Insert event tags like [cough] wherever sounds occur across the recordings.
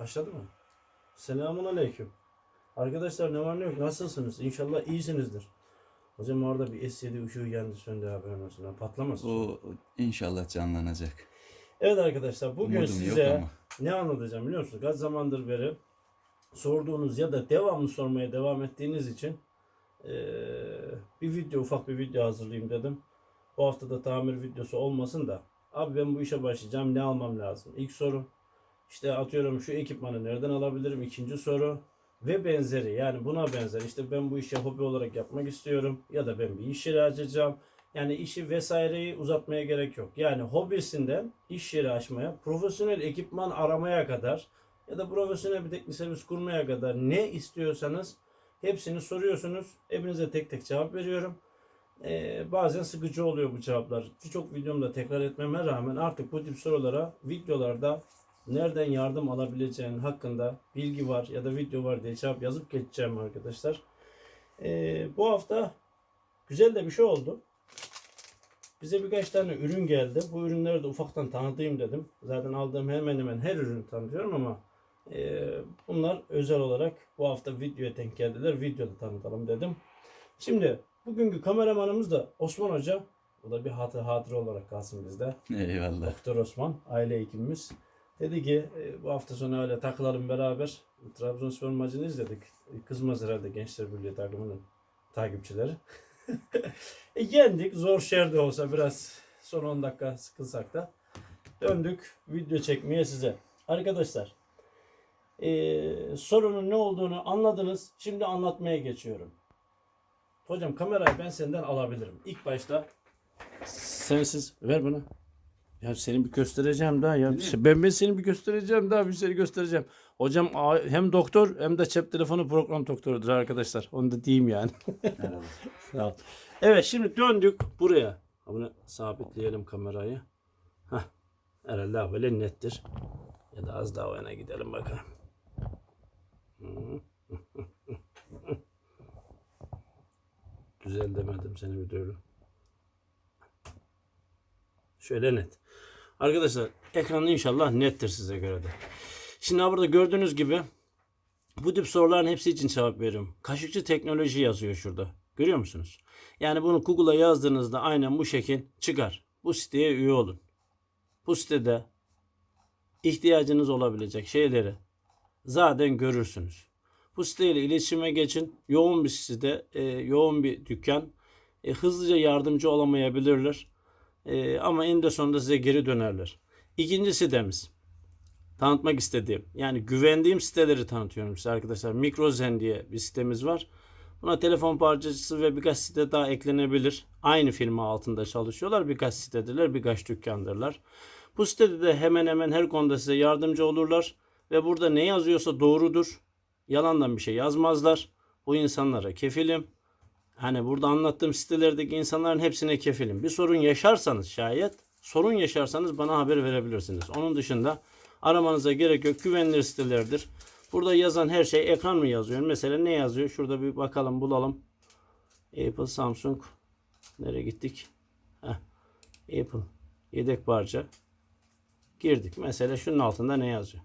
Başladı mı? Selamun aleyküm. Arkadaşlar ne var ne yok nasılsınız? İnşallah iyisinizdir. Hocam orada bir S7 ışığı yandı söndü haberin olsun. Ha, Patlamasın. O inşallah canlanacak. Evet arkadaşlar bugün Umudum size ama. ne anlatacağım biliyor musunuz? Kaç zamandır beri sorduğunuz ya da devamlı sormaya devam ettiğiniz için eee, bir video ufak bir video hazırlayayım dedim. Bu hafta da tamir videosu olmasın da abi ben bu işe başlayacağım ne almam lazım? İlk soru işte atıyorum şu ekipmanı nereden alabilirim? İkinci soru ve benzeri yani buna benzer işte ben bu işi hobi olarak yapmak istiyorum ya da ben bir iş yeri açacağım. Yani işi vesaireyi uzatmaya gerek yok. Yani hobisinden iş yeri açmaya, profesyonel ekipman aramaya kadar ya da profesyonel bir teknik servis kurmaya kadar ne istiyorsanız hepsini soruyorsunuz. Hepinize tek tek cevap veriyorum. Ee, bazen sıkıcı oluyor bu cevaplar. Birçok videomda tekrar etmeme rağmen artık bu tip sorulara videolarda nereden yardım alabileceğin hakkında bilgi var ya da video var diye cevap yazıp geçeceğim arkadaşlar. Ee, bu hafta güzel de bir şey oldu. Bize birkaç tane ürün geldi. Bu ürünleri de ufaktan tanıtayım dedim. Zaten aldığım hemen hemen her ürünü tanıtıyorum ama e, bunlar özel olarak bu hafta videoya denk geldiler. Videoda tanıtalım dedim. Şimdi bugünkü kameramanımız da Osman Hoca. O da bir hatır hatıra olarak kalsın bizde. Eyvallah. Doktor Osman, aile hekimimiz. Dedi ki e, bu hafta sonu öyle takılalım beraber. Trabzonspor maçını izledik. E, Kızmaz herhalde Gençler Birliği takımının takipçileri. [laughs] e, yendik. Zor şer de olsa biraz son 10 dakika sıkılsak da. Döndük video çekmeye size. Arkadaşlar e, sorunun ne olduğunu anladınız. Şimdi anlatmaya geçiyorum. Hocam kamerayı ben senden alabilirim. İlk başta sensiz ver bana. Ya seni bir göstereceğim daha ya. Ben ben seni bir göstereceğim daha bir seni göstereceğim. Hocam hem doktor hem de cep telefonu program doktorudur arkadaşlar. Onu da diyeyim yani. Merhaba. [laughs] Sağ ol. Evet şimdi döndük buraya. Bunu sabitleyelim kamerayı. Hah. Herhalde böyle nettir. Ya da az daha yana gidelim bakalım. [laughs] Güzel demedim seni bir türlü. Şöyle net. Arkadaşlar ekran inşallah nettir size göre de. Şimdi burada gördüğünüz gibi bu tip soruların hepsi için cevap veriyorum. Kaşıkçı teknoloji yazıyor şurada. Görüyor musunuz? Yani bunu Google'a yazdığınızda aynen bu şekil çıkar. Bu siteye üye olun. Bu sitede ihtiyacınız olabilecek şeyleri zaten görürsünüz. Bu siteyle iletişime geçin. Yoğun bir site, e, yoğun bir dükkan. E, hızlıca yardımcı olamayabilirler. E, ama eninde sonunda size geri dönerler. İkinci sitemiz tanıtmak istediğim yani güvendiğim siteleri tanıtıyorum size arkadaşlar. Mikrozen diye bir sitemiz var. Buna telefon parçacısı ve birkaç site daha eklenebilir. Aynı firma altında çalışıyorlar. Birkaç sitedirler, birkaç dükkandırlar. Bu sitede de hemen hemen her konuda size yardımcı olurlar. Ve burada ne yazıyorsa doğrudur. Yalandan bir şey yazmazlar. Bu insanlara kefilim. Hani burada anlattığım sitelerdeki insanların hepsine kefilim. Bir sorun yaşarsanız şayet, sorun yaşarsanız bana haber verebilirsiniz. Onun dışında aramanıza gerek yok. Güvenilir sitelerdir. Burada yazan her şey ekran mı yazıyor? Mesela ne yazıyor? Şurada bir bakalım bulalım. Apple, Samsung. Nereye gittik? Heh. Apple. Yedek parça. Girdik. Mesela şunun altında ne yazıyor?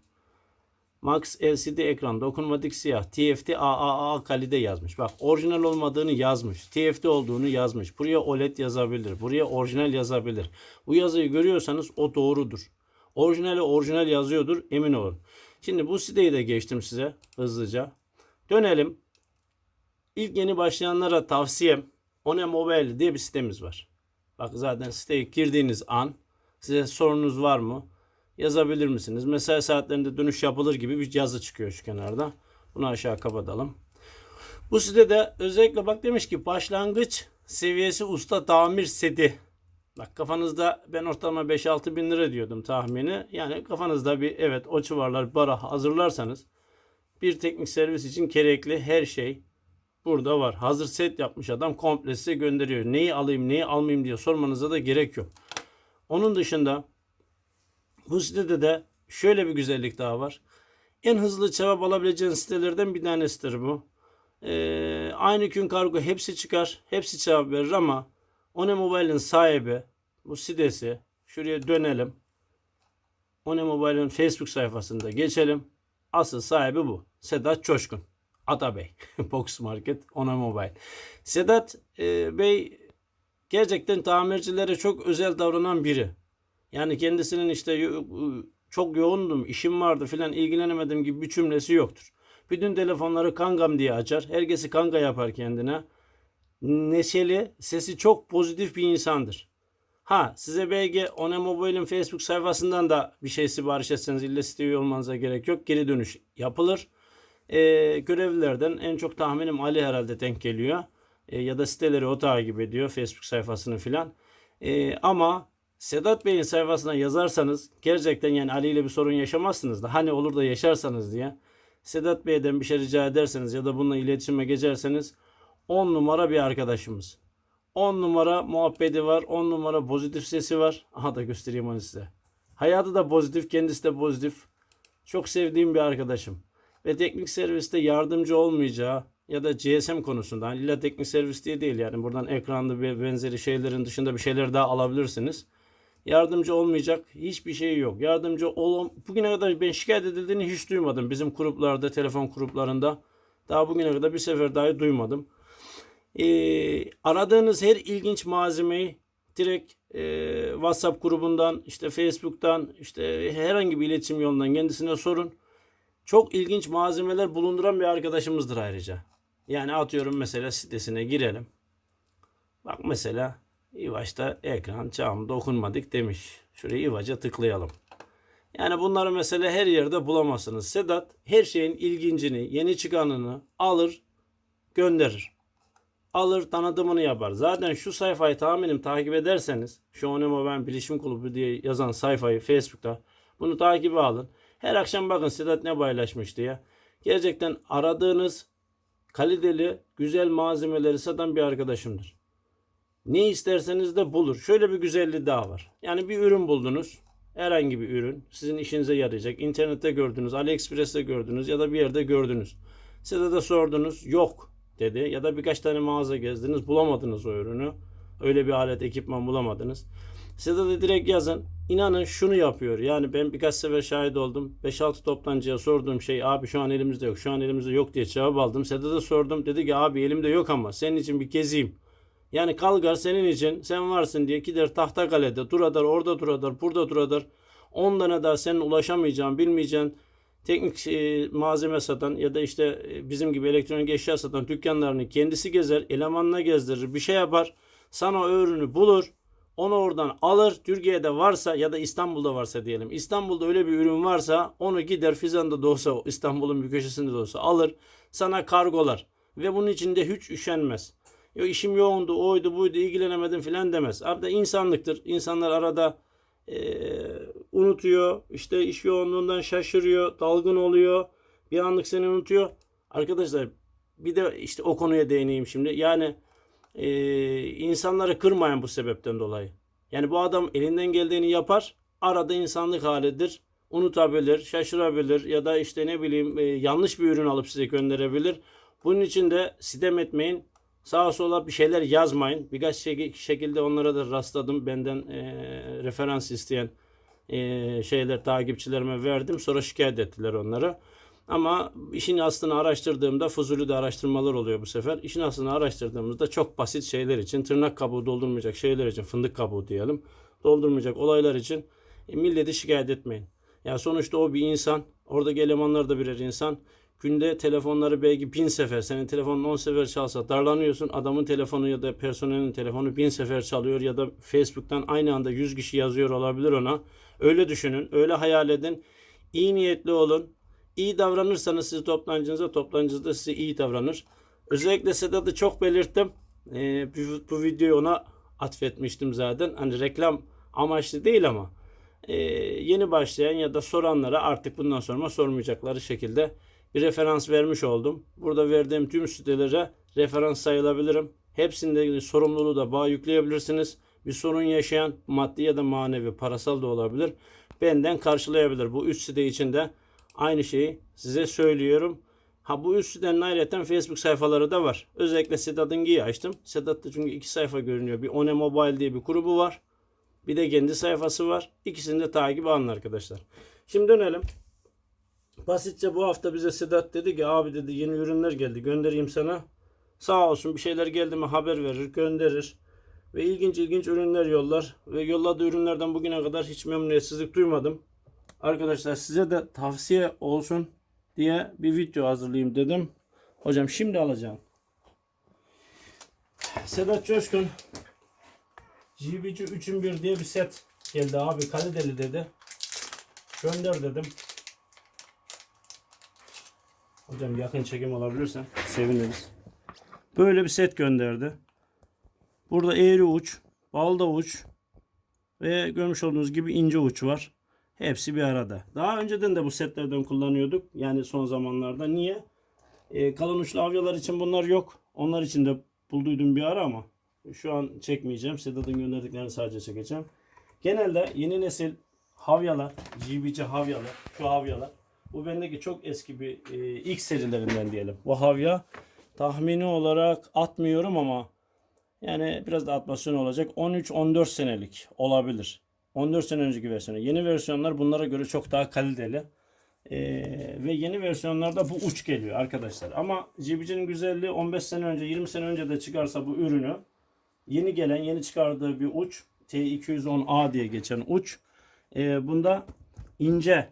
Max LCD ekran dokunmatik siyah TFT AAA kalite yazmış. Bak orijinal olmadığını yazmış. TFT olduğunu yazmış. Buraya OLED yazabilir. Buraya orijinal yazabilir. Bu yazıyı görüyorsanız o doğrudur. Orijinali orijinal yazıyordur emin olun. Şimdi bu siteyi de geçtim size hızlıca. Dönelim. İlk yeni başlayanlara tavsiyem One Mobile diye bir sitemiz var. Bak zaten siteye girdiğiniz an size sorunuz var mı? Yazabilir misiniz? Mesai saatlerinde dönüş yapılır gibi bir yazı çıkıyor şu kenarda. Bunu aşağı kapatalım. Bu sitede özellikle bak demiş ki başlangıç seviyesi usta tamir seti. Bak kafanızda ben ortalama 5-6 bin lira diyordum tahmini. Yani kafanızda bir evet o civarlar bara hazırlarsanız bir teknik servis için gerekli her şey burada var. Hazır set yapmış adam komple size gönderiyor. Neyi alayım neyi almayayım diye sormanıza da gerek yok. Onun dışında bu sitede de şöyle bir güzellik daha var. En hızlı cevap alabileceğin sitelerden bir tanesidir bu. Ee, aynı gün kargo hepsi çıkar. Hepsi cevap verir ama One Mobile'in sahibi bu sitesi şuraya dönelim. One Mobile'in Facebook sayfasında geçelim. Asıl sahibi bu. Sedat Çoşkun. Ata Bey. [laughs] Box Market, Ona Mobile. Sedat e, Bey gerçekten tamircilere çok özel davranan biri. Yani kendisinin işte yo- çok yoğundum, işim vardı filan ilgilenemedim gibi bir cümlesi yoktur. Bütün telefonları kangam diye açar. Herkesi kanga yapar kendine. Neşeli, sesi çok pozitif bir insandır. Ha size belki One Mobile'in Facebook sayfasından da bir şey sipariş etseniz illa siteye olmanıza gerek yok. Geri dönüş yapılır. Ee, görevlilerden en çok tahminim Ali herhalde denk geliyor. Ee, ya da siteleri o takip ediyor Facebook sayfasını filan. Ee, ama Sedat Bey'in sayfasına yazarsanız gerçekten yani Ali ile bir sorun yaşamazsınız da hani olur da yaşarsanız diye Sedat Bey'den bir şey rica ederseniz ya da bununla iletişime geçerseniz 10 numara bir arkadaşımız. 10 numara muhabbeti var. 10 numara pozitif sesi var. Aha da göstereyim onu size. Hayatı da pozitif, kendisi de pozitif. Çok sevdiğim bir arkadaşım. Ve teknik serviste yardımcı olmayacağı ya da GSM konusunda hani illa teknik servis diye değil yani buradan ekranda ve benzeri şeylerin dışında bir şeyler daha alabilirsiniz. Yardımcı olmayacak hiçbir şey yok. Yardımcı ol bugüne kadar ben şikayet edildiğini hiç duymadım. Bizim gruplarda, telefon gruplarında daha bugüne kadar bir sefer dahi duymadım. Ee, aradığınız her ilginç malzemeyi direkt e, WhatsApp grubundan, işte Facebook'tan, işte herhangi bir iletişim yolundan kendisine sorun. Çok ilginç malzemeler bulunduran bir arkadaşımızdır ayrıca. Yani atıyorum mesela sitesine girelim. Bak mesela İvaç'ta ekran cam dokunmadık demiş. Şuraya İvaç'a tıklayalım. Yani bunları mesela her yerde bulamazsınız. Sedat her şeyin ilgincini, yeni çıkanını alır, gönderir alır tanıtımını yapar. Zaten şu sayfayı tahminim takip ederseniz şu Onemo Ben Bilişim Kulübü diye yazan sayfayı Facebook'ta bunu takibe alın. Her akşam bakın Sedat ne paylaşmış diye. Gerçekten aradığınız kaliteli güzel malzemeleri satan bir arkadaşımdır. Ne isterseniz de bulur. Şöyle bir güzelliği daha var. Yani bir ürün buldunuz. Herhangi bir ürün sizin işinize yarayacak. İnternette gördünüz, AliExpress'te gördünüz ya da bir yerde gördünüz. Sedat'a sordunuz, yok dedi. Ya da birkaç tane mağaza gezdiniz bulamadınız o ürünü. Öyle bir alet ekipman bulamadınız. Size de direkt yazın. İnanın şunu yapıyor. Yani ben birkaç sefer şahit oldum. 5-6 toptancıya sorduğum şey abi şu an elimizde yok. Şu an elimizde yok diye cevap aldım. Sedat'a sordum. Dedi ki abi elimde yok ama senin için bir gezeyim. Yani Kalgar senin için sen varsın diye gider Tahtakale'de duradar orada duradar burada duradar 10 tane daha senin ulaşamayacağın bilmeyeceğin teknik e, malzeme satan ya da işte e, bizim gibi elektronik eşya satan dükkanlarını kendisi gezer, elemanına gezdirir, bir şey yapar. Sana ürünü bulur. Onu oradan alır. Türkiye'de varsa ya da İstanbul'da varsa diyelim. İstanbul'da öyle bir ürün varsa onu gider Fizan'da da olsa İstanbul'un bir köşesinde de olsa alır. Sana kargolar. Ve bunun içinde hiç üşenmez. Yo işim yoğundu, oydu, buydu, ilgilenemedim filan demez. Abi de insanlıktır. İnsanlar arada eee, unutuyor. İşte iş yoğunluğundan şaşırıyor, dalgın oluyor. Bir anlık seni unutuyor. Arkadaşlar bir de işte o konuya değineyim şimdi. Yani eee, insanları kırmayan bu sebepten dolayı. Yani bu adam elinden geldiğini yapar. Arada insanlık halidir. Unutabilir, şaşırabilir ya da işte ne bileyim eee, yanlış bir ürün alıp size gönderebilir. Bunun için de sitem etmeyin. Sağa sola bir şeyler yazmayın. Birkaç şekilde onlara da rastladım. Benden eee, referans isteyen eee, şeyler takipçilerime verdim. Sonra şikayet ettiler onları. Ama işin aslını araştırdığımda fuzuli de araştırmalar oluyor bu sefer. İşin aslını araştırdığımızda çok basit şeyler için tırnak kabuğu doldurmayacak şeyler için fındık kabuğu diyelim. Doldurmayacak olaylar için e, milleti şikayet etmeyin. Ya sonuçta o bir insan. Oradaki elemanlar da birer insan. Günde telefonları belki bin sefer, senin telefonun on sefer çalsa darlanıyorsun. Adamın telefonu ya da personelin telefonu bin sefer çalıyor ya da Facebook'tan aynı anda 100 kişi yazıyor olabilir ona. Öyle düşünün, öyle hayal edin. İyi niyetli olun. İyi davranırsanız siz toplancınıza, toplancınız da size iyi davranır. Özellikle Sedat'ı çok belirttim. Ee, bu, bu videoyu ona atfetmiştim zaten. Hani reklam amaçlı değil ama e, yeni başlayan ya da soranlara artık bundan sonra sormayacakları şekilde bir referans vermiş oldum. Burada verdiğim tüm sitelere referans sayılabilirim. Hepsinde sorumluluğu da bağ yükleyebilirsiniz. Bir sorun yaşayan maddi ya da manevi, parasal da olabilir. Benden karşılayabilir. Bu üç site için de aynı şeyi size söylüyorum. Ha bu üst sitenin ayrıca Facebook sayfaları da var. Özellikle Sedat'ın giyi açtım. Sedat'ta çünkü iki sayfa görünüyor. Bir One Mobile diye bir grubu var. Bir de kendi sayfası var. İkisini de takip alın arkadaşlar. Şimdi dönelim. Basitçe bu hafta bize Sedat dedi ki abi dedi yeni ürünler geldi göndereyim sana. Sağ olsun bir şeyler geldi mi haber verir gönderir. Ve ilginç ilginç ürünler yollar. Ve yolladığı ürünlerden bugüne kadar hiç memnuniyetsizlik duymadım. Arkadaşlar size de tavsiye olsun diye bir video hazırlayayım dedim. Hocam şimdi alacağım. Sedat Coşkun GBC 3'ün 1 diye bir set geldi abi kaliteli dedi. Gönder dedim. Hocam yakın çekim olabilirse seviniriz. Böyle bir set gönderdi. Burada eğri uç, balda uç ve görmüş olduğunuz gibi ince uç var. Hepsi bir arada. Daha önceden de bu setlerden kullanıyorduk. Yani son zamanlarda. Niye? Ee, kalın uçlu avyalar için bunlar yok. Onlar için de bulduydum bir ara ama şu an çekmeyeceğim. Sedat'ın gönderdiklerini sadece çekeceğim. Genelde yeni nesil havyalar, GBC havyalar, şu havyalar. Bu bendeki çok eski bir e, ilk serilerinden diyelim. Bu havya tahmini olarak atmıyorum ama yani biraz da atmasyon olacak. 13-14 senelik olabilir. 14 sene önceki versiyonu. Yeni versiyonlar bunlara göre çok daha kaliteli. Ee, ve yeni versiyonlarda bu uç geliyor arkadaşlar. Ama GBC'nin güzelliği 15 sene önce 20 sene önce de çıkarsa bu ürünü yeni gelen yeni çıkardığı bir uç T210A diye geçen uç. Ee, bunda ince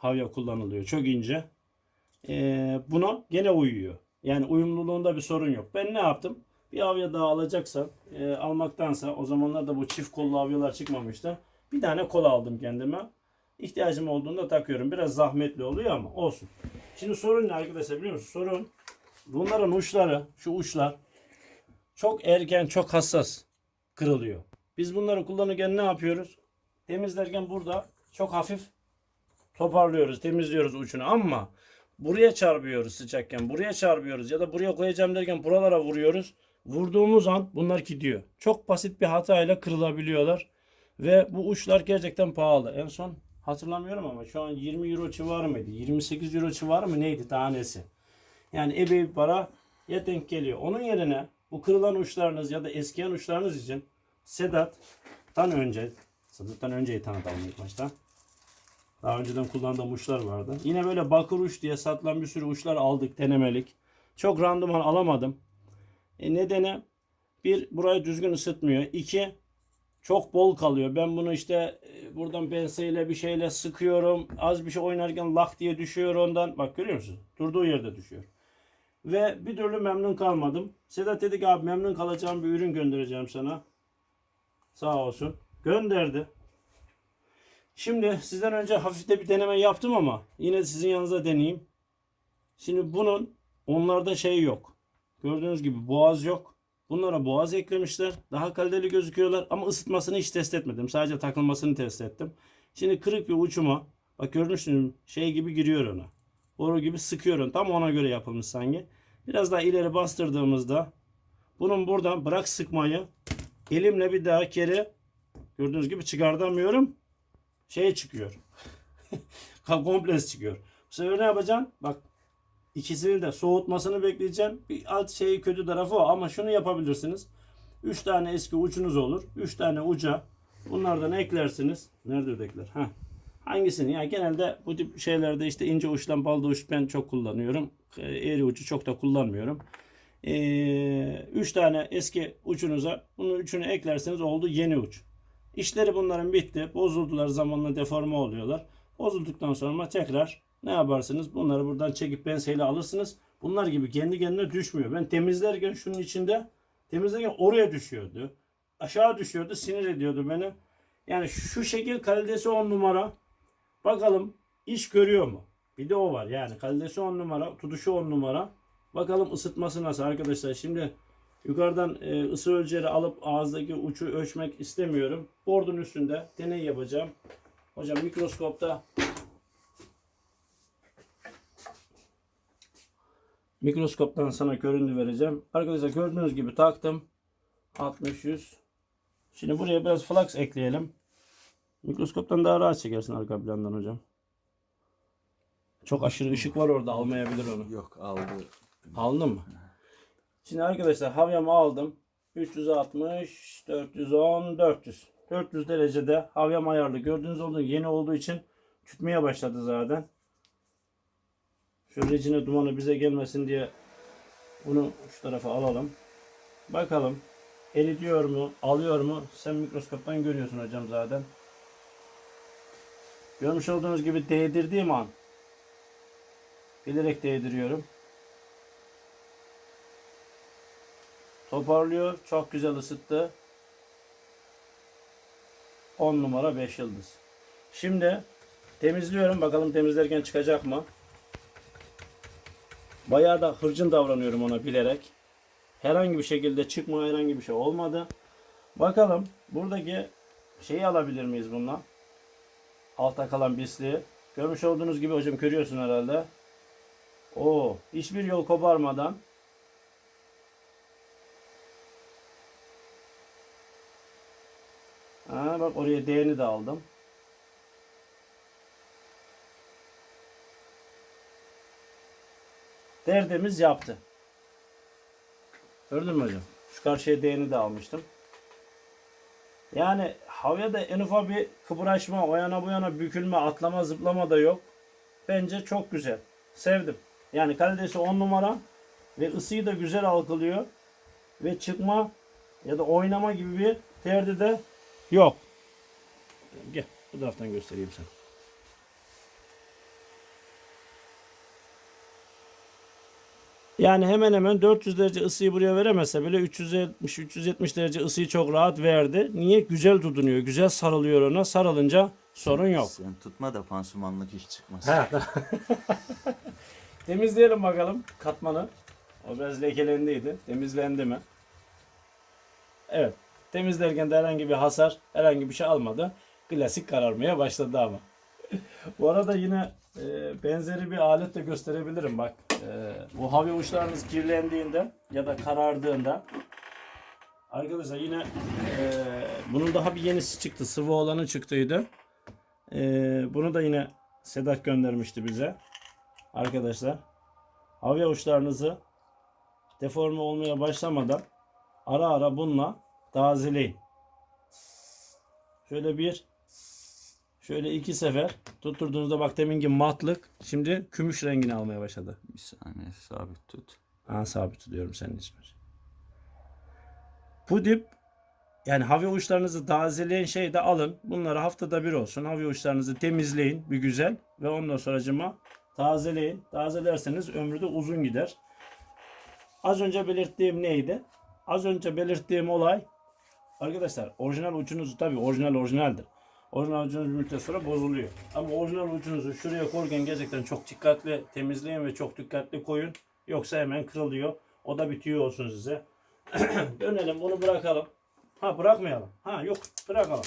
havya kullanılıyor. Çok ince. Ee, buna gene uyuyor. Yani uyumluluğunda bir sorun yok. Ben ne yaptım? Bir avya daha alacaksam e, almaktansa o zamanlarda bu çift kollu avyalar çıkmamıştı. Bir tane kol aldım kendime. İhtiyacım olduğunda takıyorum. Biraz zahmetli oluyor ama olsun. Şimdi sorun ne arkadaşlar biliyor musunuz? Sorun bunların uçları, şu uçlar çok erken, çok hassas kırılıyor. Biz bunları kullanırken ne yapıyoruz? Temizlerken burada çok hafif toparlıyoruz, temizliyoruz ucunu ama buraya çarpıyoruz sıcakken, buraya çarpıyoruz ya da buraya koyacağım derken buralara vuruyoruz. Vurduğumuz an bunlar gidiyor. Çok basit bir hatayla kırılabiliyorlar ve bu uçlar gerçekten pahalı. En son hatırlamıyorum ama şu an 20 euro civarı mıydı? 28 euro civarı mı neydi tanesi? Yani epey bir para ya denk geliyor. Onun yerine bu kırılan uçlarınız ya da eskiyen uçlarınız için Sedat'tan önce Sedat'tan önceyi tanıtalım ilk başta. Daha önceden kullandığım uçlar vardı. Yine böyle bakır uç diye satılan bir sürü uçlar aldık denemelik. Çok randıman alamadım. E nedeni bir burayı düzgün ısıtmıyor. İki çok bol kalıyor. Ben bunu işte e, buradan penseyle bir şeyle sıkıyorum. Az bir şey oynarken lak diye düşüyor ondan. Bak görüyor musun? Durduğu yerde düşüyor. Ve bir türlü memnun kalmadım. Sedat dedi ki abi memnun kalacağım bir ürün göndereceğim sana. Sağ olsun. Gönderdi. Şimdi sizden önce hafif de bir deneme yaptım ama yine sizin yanınıza deneyeyim. Şimdi bunun onlarda şey yok. Gördüğünüz gibi boğaz yok. Bunlara boğaz eklemişler. Daha kaliteli gözüküyorlar ama ısıtmasını hiç test etmedim. Sadece takılmasını test ettim. Şimdi kırık bir uçuma bak görmüşsünüz şey gibi giriyor ona. Boru gibi sıkıyor onu. Tam ona göre yapılmış sanki. Biraz daha ileri bastırdığımızda bunun buradan bırak sıkmayı elimle bir daha kere gördüğünüz gibi çıkartamıyorum. Şey çıkıyor. [laughs] Komples çıkıyor. Bu sefer ne yapacaksın? Bak ikisini de soğutmasını bekleyeceğim. Bir alt şeyi kötü tarafı o ama şunu yapabilirsiniz. 3 tane eski uçunuz olur. 3 tane uca bunlardan eklersiniz. Nerede ödekler? Ha. Hangisini? Ya genelde bu tip şeylerde işte ince uçtan balda uç ben çok kullanıyorum. Ee, Eğri ucu çok da kullanmıyorum. 3 ee, tane eski uçunuza bunun üçünü eklerseniz oldu yeni uç. İşleri bunların bitti. Bozuldular zamanla deforme oluyorlar. Bozulduktan sonra tekrar ne yaparsınız? Bunları buradan çekip penseyle alırsınız. Bunlar gibi kendi kendine düşmüyor. Ben temizlerken şunun içinde temizlerken oraya düşüyordu. Aşağı düşüyordu. Sinir ediyordu beni. Yani şu şekil kalitesi 10 numara. Bakalım iş görüyor mu? Bir de o var. Yani kalitesi 10 numara. Tutuşu 10 numara. Bakalım ısıtması nasıl arkadaşlar. Şimdi yukarıdan e, ısı ölçeri alıp ağızdaki uçu ölçmek istemiyorum. Bordun üstünde deney yapacağım. Hocam mikroskopta mikroskoptan sana görüntü vereceğim. Arkadaşlar gördüğünüz gibi taktım. 60 100. Şimdi buraya biraz flux ekleyelim. Mikroskoptan daha rahat çekersin arka plandan hocam. Çok aşırı ışık var orada almayabilir onu. Yok aldı. Aldın mı? Şimdi arkadaşlar havyamı aldım. 360, 410, 400. 400 derecede havyam ayarlı. Gördüğünüz olduğu yeni olduğu için tütmeye başladı zaten. Şu recine dumanı bize gelmesin diye bunu şu tarafa alalım. Bakalım eridiyor mu, alıyor mu? Sen mikroskoptan görüyorsun hocam zaten. Görmüş olduğunuz gibi değdirdiğim an bilerek değdiriyorum. Toparlıyor. Çok güzel ısıttı. 10 numara 5 yıldız. Şimdi temizliyorum. Bakalım temizlerken çıkacak mı? Bayağı da hırçın davranıyorum ona bilerek. Herhangi bir şekilde çıkma herhangi bir şey olmadı. Bakalım buradaki şeyi alabilir miyiz bununla? Altta kalan bisliği. Görmüş olduğunuz gibi hocam görüyorsun herhalde. O hiçbir yol koparmadan Bak oraya değeni de aldım. Derdimiz yaptı. Gördün mü hocam? Şu karşıya değeni de almıştım. Yani havaya da en ufak bir kıpraşma, o yana bu yana bükülme, atlama, zıplama da yok. Bence çok güzel. Sevdim. Yani kalitesi 10 numara ve ısıyı da güzel algılıyor. Ve çıkma ya da oynama gibi bir derdi de yok. Gel bu taraftan göstereyim sana. Yani hemen hemen 400 derece ısıyı buraya veremese bile 370-370 derece ısıyı çok rahat verdi. Niye? Güzel tutunuyor. Güzel sarılıyor ona. Sarılınca sorun yok. Sen tutma da pansumanlık iş çıkmaz. Ha. [laughs] Temizleyelim bakalım katmanı. O biraz lekelendiydi. Temizlendi mi? Evet. Temizlerken de herhangi bir hasar, herhangi bir şey almadı. Klasik kararmaya başladı ama. [laughs] Bu arada yine e, benzeri bir alet de gösterebilirim bak. E, bu havya uçlarınız kirlendiğinde ya da karardığında arkadaşlar yine e, bunun daha bir yenisi çıktı. Sıvı olanı çıktıydı. E, bunu da yine Sedat göndermişti bize. Arkadaşlar havya uçlarınızı deforme olmaya başlamadan ara ara bununla tazeleyin. Şöyle bir şöyle iki sefer tutturduğunuzda bak deminki matlık şimdi gümüş rengini almaya başladı. Bir saniye sabit tut. Aa, sabit tutuyorum senin için. Bu dip yani havya uçlarınızı tazeleyen şey de alın. Bunları haftada bir olsun. Havya uçlarınızı temizleyin bir güzel ve ondan sonracıma tazeleyin. Tazelerseniz ömrü de uzun gider. Az önce belirttiğim neydi? Az önce belirttiğim olay arkadaşlar orijinal uçunuzu tabi orijinal orijinaldir. Orijinal ucunuz bir müddet sonra bozuluyor. Ama orijinal ucunuzu şuraya koyarken gerçekten çok dikkatli temizleyin ve çok dikkatli koyun. Yoksa hemen kırılıyor. O da bitiyor olsun size. [clears throat] Dönelim bunu bırakalım. Ha bırakmayalım. Ha yok bırakalım.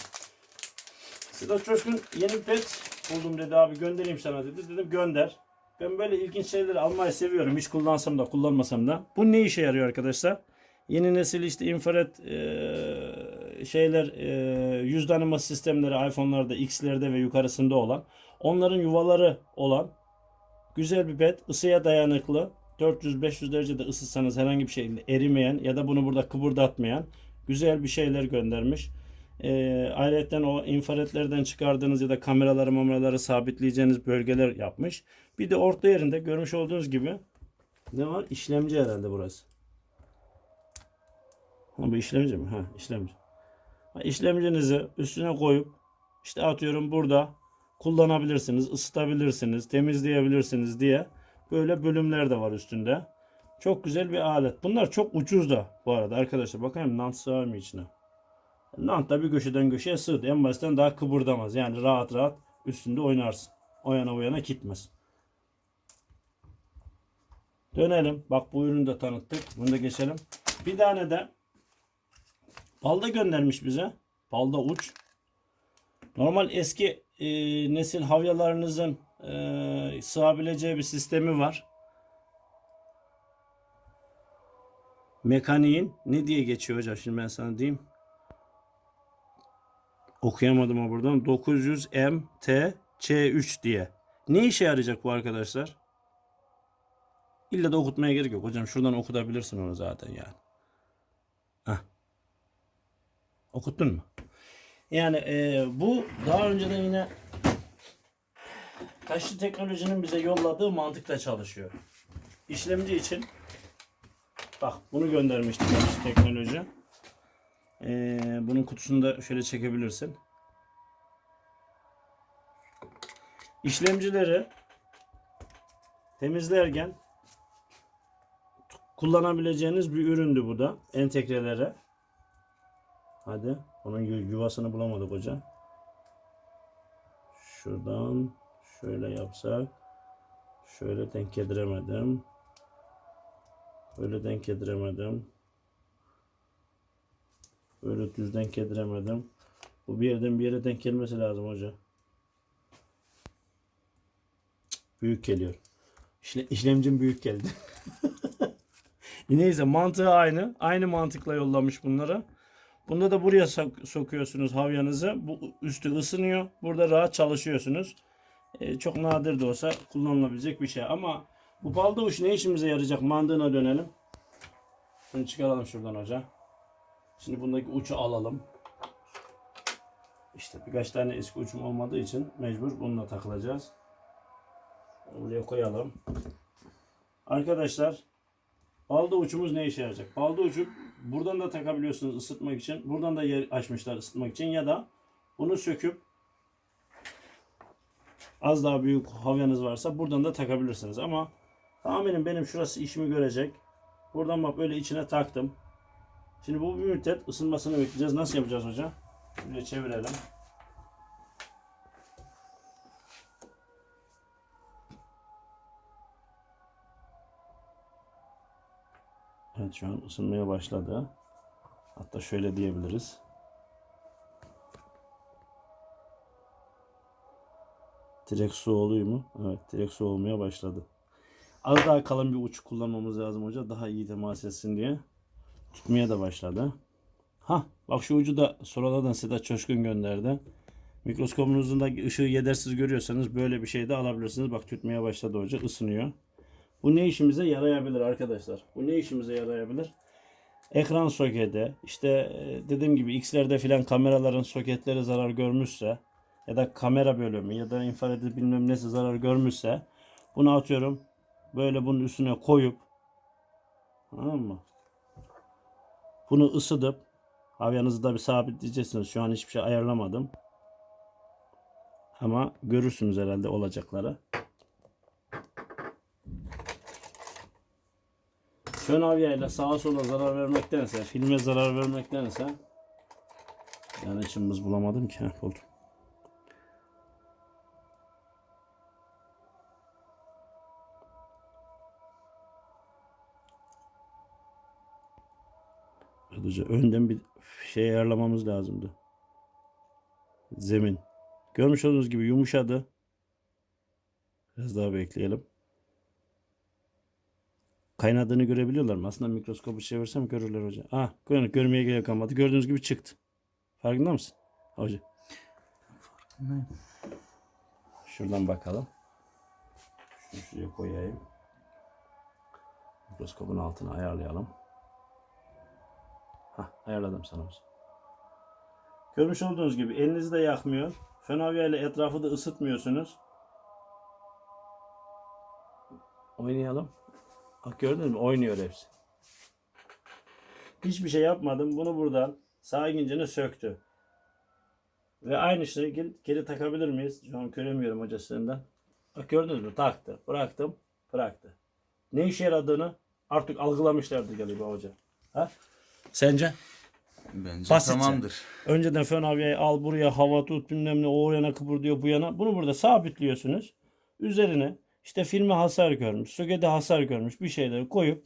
Sedat Coşkun yeni bir pet buldum dedi abi göndereyim sana dedi. Dedim gönder. Ben böyle ilginç şeyleri almayı seviyorum. Hiç kullansam da kullanmasam da. Bu ne işe yarıyor arkadaşlar? Yeni nesil işte infrared eee, şeyler eee yüz tanıma sistemleri iPhone'larda, X'lerde ve yukarısında olan. Onların yuvaları olan güzel bir pet. ısıya dayanıklı. 400-500 derecede ısıtsanız herhangi bir şekilde erimeyen ya da bunu burada kıpırdatmayan güzel bir şeyler göndermiş. Ee, ayrıca o infraredlerden çıkardığınız ya da kameraları mameraları sabitleyeceğiniz bölgeler yapmış. Bir de orta yerinde görmüş olduğunuz gibi ne var? İşlemci herhalde burası. Ha, bu işlemci mi? Ha, işlemci. Ha, işlemcinizi üstüne koyup işte atıyorum burada kullanabilirsiniz, ısıtabilirsiniz, temizleyebilirsiniz diye böyle bölümler de var üstünde. Çok güzel bir alet. Bunlar çok ucuz da bu arada arkadaşlar. Bakayım nant sığar mı içine? Nant da bir köşeden köşeye sığdı. En basitten daha kıpırdamaz. Yani rahat rahat üstünde oynarsın. O yana yana gitmez. Dönelim. Bak bu ürünü de tanıttık. Bunu da geçelim. Bir tane de balda göndermiş bize. Balda uç. Normal eski e, nesil havyalarınızın e, sığabileceği bir sistemi var. Mekaniğin ne diye geçiyor hocam şimdi ben sana diyeyim. Okuyamadım ama buradan 900 MT C3 diye. Ne işe yarayacak bu arkadaşlar? İlla da okutmaya gerek yok. Hocam şuradan okutabilirsin onu zaten yani. Heh. Okuttun mu? Yani e, bu daha önceden yine Kaşlı teknolojinin bize yolladığı mantıkla çalışıyor. İşlemci için bak bunu göndermişti Kaşlı teknoloji. Ee, bunun kutusunu da şöyle çekebilirsin. İşlemcileri temizlerken kullanabileceğiniz bir üründü bu da. Entegrelere. Hadi. Onun yu- yuvasını bulamadık hocam. Şuradan şöyle yapsak. Şöyle denk yediremedim. Böyle denk yediremedim. Böyle düz denk yediremedim. Bu bir yerden bir yere denk gelmesi lazım hoca. Büyük geliyor. İşle, işlemcim büyük geldi. [laughs] Neyse mantığı aynı. Aynı mantıkla yollamış bunları. Bunda da buraya sok- sokuyorsunuz havyanızı. Bu üstü ısınıyor. Burada rahat çalışıyorsunuz. Ee, çok nadir de olsa kullanılabilecek bir şey. Ama bu baldavuş ne işimize yarayacak? Mantığına dönelim. Bunu çıkaralım şuradan hoca. Şimdi bundaki ucu alalım. İşte birkaç tane eski uçum olmadığı için mecbur bununla takılacağız. Buraya koyalım. Arkadaşlar balda uçumuz ne işe yarayacak? Balda ucu buradan da takabiliyorsunuz ısıtmak için. Buradan da yer açmışlar ısıtmak için ya da bunu söküp az daha büyük havyanız varsa buradan da takabilirsiniz ama tahminim benim şurası işimi görecek. Buradan bak böyle içine taktım. Şimdi bu bir müddet ısınmasını bekleyeceğiz. Nasıl yapacağız hocam? Şöyle çevirelim. Evet şu an ısınmaya başladı. Hatta şöyle diyebiliriz. Direkt su oluyor mu? Evet direkt su olmaya başladı. Az daha kalın bir uç kullanmamız lazım hoca. Daha iyi temas etsin diye. Tutmaya da başladı. Ha bak şu ucu da sonradan Sedat Çoşkun gönderdi. Mikroskopunuzun da ışığı yetersiz görüyorsanız böyle bir şey de alabilirsiniz. Bak tütmeye başladı hoca ısınıyor. Bu ne işimize yarayabilir arkadaşlar? Bu ne işimize yarayabilir? Ekran soketi, işte e, dediğim gibi X'lerde filan kameraların soketleri zarar görmüşse ya da kamera bölümü ya da infrared bilmem nesi zarar görmüşse bunu atıyorum böyle bunun üstüne koyup tamam mı? Bunu ısıtıp havyanızı da bir sabitleyeceksiniz. Şu an hiçbir şey ayarlamadım. Ama görürsünüz herhalde olacakları. Fön havyayla sağa sola zarar vermektense, filme zarar vermektense yani içimiz bulamadım ki. Heh, buldum. Önden bir şey ayarlamamız lazımdı. Zemin. Görmüş olduğunuz gibi yumuşadı. Biraz daha bekleyelim. Kaynadığını görebiliyorlar mı? Aslında mikroskopu çevirsem görürler hocam. Ah, gör, görmeye gerek kalmadı. Gördüğünüz gibi çıktı. Farkında mısın? Hocam. Farkındayım. Şuradan bakalım. Şunu şuraya koyayım. Mikroskopun altına ayarlayalım. Hah, ayarladım hocam. Görmüş olduğunuz gibi elinizi de yakmıyor. Fenavya ile etrafı da ısıtmıyorsunuz. Oynayalım. Bak gördünüz mü? Oynuyor hepsi. Hiçbir şey yapmadım. Bunu buradan sağ ikincini söktü. Ve aynı şeyi geri, geri takabilir miyiz? Şu an göremiyorum hocasından. Bak gördünüz mü? Taktı. Bıraktım. Bıraktı. Ne işe yaradığını artık algılamışlardı galiba hoca. Ha? Sence? Bence Basitçe. tamamdır. Önceden fön havyayı al buraya hava tut bilmem ne o yana kıpırdıyor bu yana. Bunu burada sabitliyorsunuz. Üzerine işte filme hasar görmüş, sokete hasar görmüş bir şeyleri koyup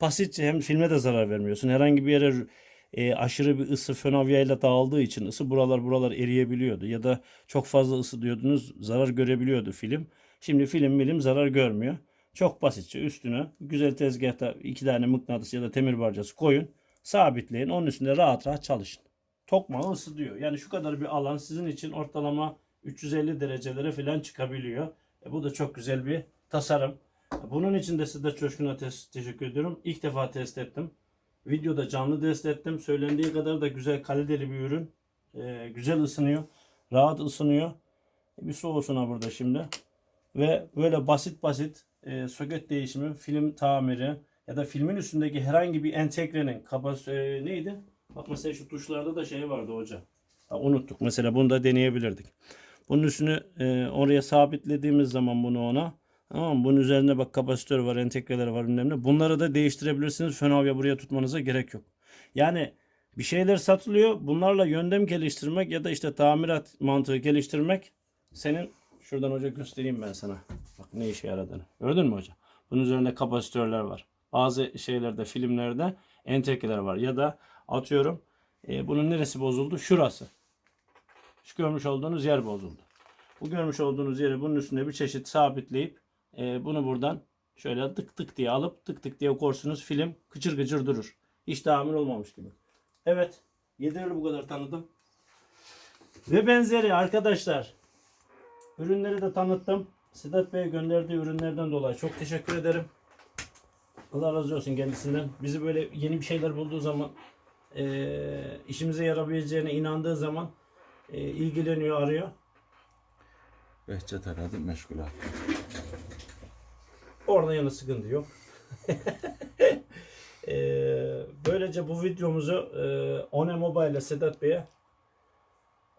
basitçe hem filme de zarar vermiyorsun. Herhangi bir yere e, aşırı bir ısı fön havyayla dağıldığı için ısı buralar buralar eriyebiliyordu. Ya da çok fazla ısı diyordunuz zarar görebiliyordu film. Şimdi film milim zarar görmüyor. Çok basitçe üstüne güzel tezgahta iki tane mıknatıs ya da temir parçası koyun. Sabitleyin. Onun üstünde rahat rahat çalışın. Tokmağı ısıtıyor. Yani şu kadar bir alan sizin için ortalama 350 derecelere falan çıkabiliyor. E, bu da çok güzel bir tasarım. Bunun için de size Coşkun'a teşekkür ediyorum. İlk defa test ettim. Videoda canlı test ettim. Söylendiği kadar da güzel kaliteli bir ürün. E, güzel ısınıyor. Rahat ısınıyor. E, bir soğusun ha burada şimdi. ve böyle basit basit e, soket değişimi, film tamiri ya da filmin üstündeki herhangi bir entegrenin kapas e, neydi? Bak mesela şu tuşlarda da şey vardı hoca. Ha, unuttuk. Mesela bunu da deneyebilirdik. Bunun üstünü e, oraya sabitlediğimiz zaman bunu ona tamam? Bunun üzerinde bak kapasitör var, entegreler var önemli. Bunları da değiştirebilirsiniz. Fenavya buraya tutmanıza gerek yok. Yani bir şeyler satılıyor. Bunlarla yöndem geliştirmek ya da işte tamirat mantığı geliştirmek senin şuradan hoca göstereyim ben sana. Bak ne işe yaradığını. Gördün mü hoca? Bunun üzerinde kapasitörler var. Bazı şeylerde, filmlerde entegreler var. Ya da atıyorum e, bunun neresi bozuldu? Şurası. Şu görmüş olduğunuz yer bozuldu. Bu görmüş olduğunuz yeri bunun üstüne bir çeşit sabitleyip e, bunu buradan şöyle tık tık diye alıp tık tık diye korsunuz. Film kıçır kıçır durur. Hiç tamir olmamış gibi. Evet. Yeterli bu kadar tanıdım. Ve benzeri arkadaşlar. Ürünleri de tanıttım. Sedat Bey'e gönderdiği ürünlerden dolayı çok teşekkür ederim. Allah razı olsun kendisinden. Bizi böyle yeni bir şeyler bulduğu zaman eee, işimize yarabileceğine inandığı zaman eee, ilgileniyor, arıyor. Behçet aradı meşgul abi. Orada yana sıkıntı yok. Eee, [laughs] böylece bu videomuzu eee One Mobile ile Sedat Bey'e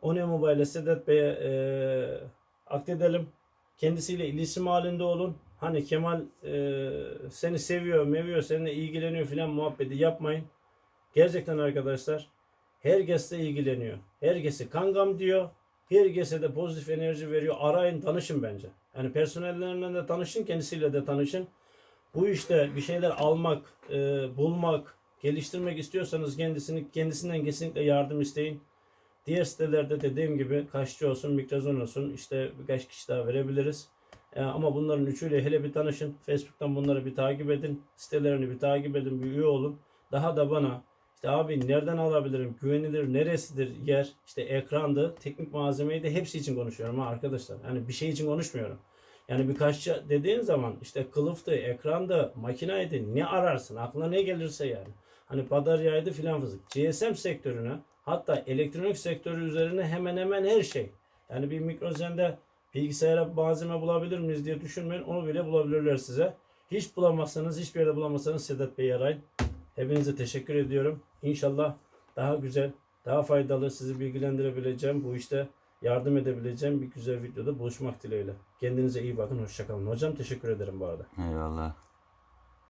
One Mobile ile Sedat Bey'e eee aktedelim. Kendisiyle iletişim halinde olun. Hani Kemal eee, seni seviyor, meviyor, seninle ilgileniyor filan muhabbeti yapmayın. Gerçekten arkadaşlar herkesle ilgileniyor. Herkesi kankam diyor. Herkese de pozitif enerji veriyor. Arayın, tanışın bence. Yani personellerinden de tanışın, kendisiyle de tanışın. Bu işte bir şeyler almak, e, bulmak, geliştirmek istiyorsanız kendisini kendisinden kesinlikle yardım isteyin. Diğer sitelerde dediğim gibi kaşçı olsun, mikrazon olsun işte birkaç kişi daha verebiliriz. E, ama bunların üçüyle hele bir tanışın. Facebook'tan bunları bir takip edin. Sitelerini bir takip edin, bir üye olun. Daha da bana abi nereden alabilirim, güvenilir, neresidir yer, işte ekrandı, teknik malzemeyi de hepsi için konuşuyorum ha arkadaşlar. Yani bir şey için konuşmuyorum. Yani birkaç dediğin zaman işte kılıftı, ekrandı, makinaydı ne ararsın aklına ne gelirse yani. Hani bataryaydı filan fızık. GSM sektörüne hatta elektronik sektörü üzerine hemen hemen her şey. Yani bir mikrozende bilgisayara malzeme bulabilir miyiz diye düşünmeyin. Onu bile bulabilirler size. Hiç bulamazsanız, hiçbir yerde bulamazsanız Sedat Bey'i arayın. Hepinize teşekkür ediyorum. İnşallah daha güzel, daha faydalı sizi bilgilendirebileceğim bu işte yardım edebileceğim bir güzel videoda buluşmak dileğiyle. Kendinize iyi bakın. Hoşçakalın. Hocam teşekkür ederim bu arada. Eyvallah.